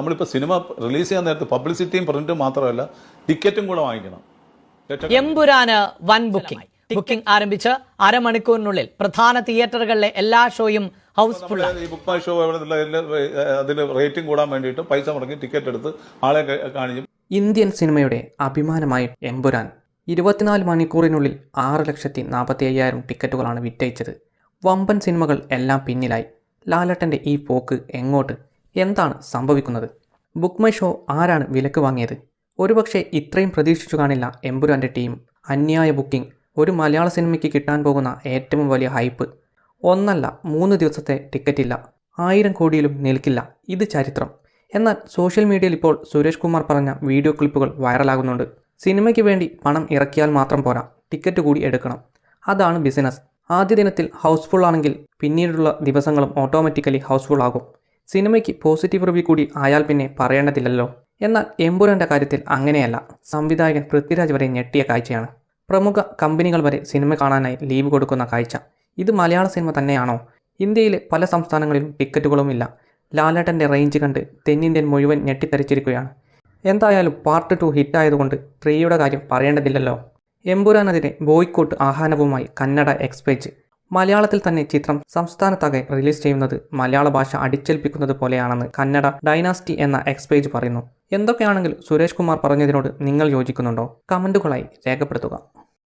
നമ്മളിപ്പോൾ cinema release ചെയ്യാൻ നേരത്ത് പബ്ലിസിറ്റിയും പ്രിന്റും മാത്രമല്ല ടിക്കറ്റും കൂടെ വാങ്ങിക്കണം. എംപുരാന് എമ്പുരാന് വൻ ബുക്കിംഗ്. ബുക്കിംഗ് ആരംഭിച്ച് അരമണിക്കൂറിനുള്ളിൽ പ്രധാന തിയേറ്ററുകളിലെ എല്ലാ ഷോയും ഹൗസ്ഫുൾ ഈ ബുക്ക് മൈ ഷോ അതിൽ റേറ്റിംഗ് കൂടാൻ വേണ്ടിയിട്ട് പൈസ മുടക്കി ടിക്കറ്റ് എടുത്ത് ആളെ കാണിക്കും. ഇന്ത്യൻ സിനിമയുടെ അഭിമാനമായ എംപുരാൻ ഇരുപത്തിനാല് മണിക്കൂറിനുള്ളിൽ ആറ് ലക്ഷത്തി നാൽപ്പത്തി അയ്യായിരം ടിക്കറ്റുകളാണ് വിറ്റയിച്ചത്. വമ്പൻ സിനിമകൾ എല്ലാം പിന്നിലായി. ലാലട്ടന്റെ ഈ പോക്ക് എങ്ങോട്ട്? എന്താണ് സംഭവിക്കുന്നത്? ബുക്ക് മൈ ഷോ ആരാണ് വിലക്ക് വാങ്ങിയത്? ഒരുപക്ഷെ ഇത്രയും പ്രതീക്ഷിച്ചു കാണില്ല എമ്പുരാന്റെ ടീം. അന്യായ ബുക്കിംഗ് ഒരു മലയാള സിനിമയ്ക്ക് കിട്ടാൻ പോകുന്ന ഏറ്റവും വലിയ ഹൈപ്പ് ഒന്നല്ല മൂന്ന് ദിവസത്തെ ടിക്കറ്റ് ഇല്ല. ആയിരം കോടിയിലും നിൽക്കില്ല. ഇത് ചരിത്രം. എന്നാൽ സോഷ്യൽ മീഡിയയിൽ ഇപ്പോൾ സുരേഷ് കുമാർ പറഞ്ഞ വീഡിയോ ക്ലിപ്പുകൾ വൈറലാകുന്നുണ്ട് സിനിമയ്ക്ക് വേണ്ടി പണം ഇറക്കിയാൽ മാത്രം പോരാ. ടിക്കറ്റ് കൂടി എടുക്കണം. അതാണ് ബിസിനസ് ആദ്യ ദിനത്തിൽ ഹൗസ്ഫുൾ ആണെങ്കിൽ പിന്നീടുള്ള ദിവസങ്ങളും ഓട്ടോമാറ്റിക്കലി ഹൗസ്ഫുൾ ആകും. സിനിമയ്ക്ക് പോസിറ്റീവ് റിവ്യൂ കൂടി ആയാൽ പിന്നെ പറയേണ്ടതില്ലല്ലോ. എന്നാൽ എമ്പുരാന്റെ കാര്യത്തിൽ അങ്ങനെയല്ല. സംവിധായകൻ പൃഥ്വിരാജ് വരെ ഞെട്ടിയ കാഴ്ചയാണ്. പ്രമുഖ കമ്പനികൾ വരെ സിനിമ കാണാനായി ലീവ് കൊടുക്കുന്ന കാഴ്ച. ഇത് മലയാള സിനിമ തന്നെയാണോ? ഇന്ത്യയിലെ പല സംസ്ഥാനങ്ങളിലും ടിക്കറ്റുകളുമില്ല. ലാലേട്ടന്റെ റേഞ്ച് കണ്ട് തെന്നിന്ത്യൻ മുഴുവൻ ഞെട്ടിത്തരിച്ചിരിക്കുകയാണ് എന്തായാലും പാർട്ട് ടു ഹിറ്റായതുകൊണ്ട് ത്രീയുടെ കാര്യം പറയേണ്ടതില്ലല്ലോ. എമ്പുരാനെതിരെ ബോയ്ക്കോട്ട് ആഹ്വാനവുമായി കന്നഡ എക്സ്പേജ് മലയാളത്തിൽ തന്നെ ചിത്രം സംസ്ഥാനത്താകെ റിലീസ് ചെയ്യുന്നത് മലയാള ഭാഷ അടിച്ചേൽപ്പിക്കുന്നത് പോലെയാണെന്ന് കന്നഡ ഡൈനാസ്റ്റി എന്ന എക്സ്പേജ് പറയുന്നു. എന്തൊക്കെയാണെങ്കിലും സുരേഷ് കുമാർ പറഞ്ഞതിനോട് നിങ്ങൾ യോജിക്കുന്നുണ്ടോ? കമന്റുകളായി രേഖപ്പെടുത്തുക.